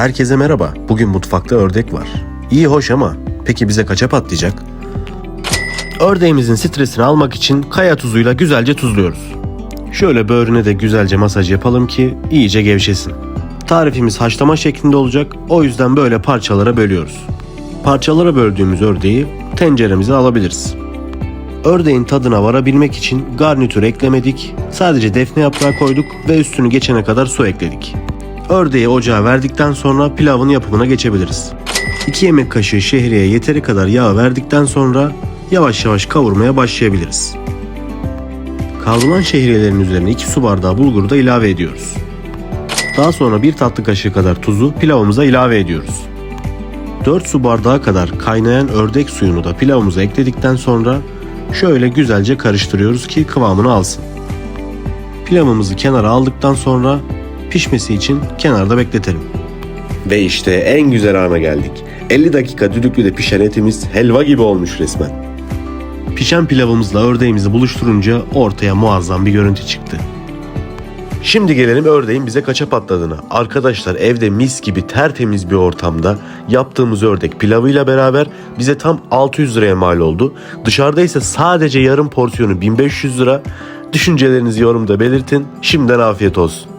Herkese merhaba. Bugün mutfakta ördek var. İyi hoş ama peki bize kaça patlayacak? Ördeğimizin stresini almak için kaya tuzuyla güzelce tuzluyoruz. Şöyle böğrüne de güzelce masaj yapalım ki iyice gevşesin. Tarifimiz haşlama şeklinde olacak. O yüzden böyle parçalara bölüyoruz. Parçalara böldüğümüz ördeği tenceremize alabiliriz. Ördeğin tadına varabilmek için garnitür eklemedik. Sadece defne yaprağı koyduk ve üstünü geçene kadar su ekledik. Ördeği ocağa verdikten sonra pilavın yapımına geçebiliriz. 2 yemek kaşığı şehriye yeteri kadar yağ verdikten sonra yavaş yavaş kavurmaya başlayabiliriz. Kavrulan şehriyelerin üzerine 2 su bardağı bulguru da ilave ediyoruz. Daha sonra 1 tatlı kaşığı kadar tuzu pilavımıza ilave ediyoruz. 4 su bardağı kadar kaynayan ördek suyunu da pilavımıza ekledikten sonra şöyle güzelce karıştırıyoruz ki kıvamını alsın. Pilavımızı kenara aldıktan sonra pişmesi için kenarda bekletelim. Ve işte en güzel ana geldik. 50 dakika düdüklüde pişen etimiz helva gibi olmuş resmen. Pişen pilavımızla ördeğimizi buluşturunca ortaya muazzam bir görüntü çıktı. Şimdi gelelim ördeğin bize kaça patladığına. Arkadaşlar evde mis gibi tertemiz bir ortamda yaptığımız ördek pilavıyla beraber bize tam 600 liraya mal oldu. Dışarıda ise sadece yarım porsiyonu 1500 lira. Düşüncelerinizi yorumda belirtin. Şimdiden afiyet olsun.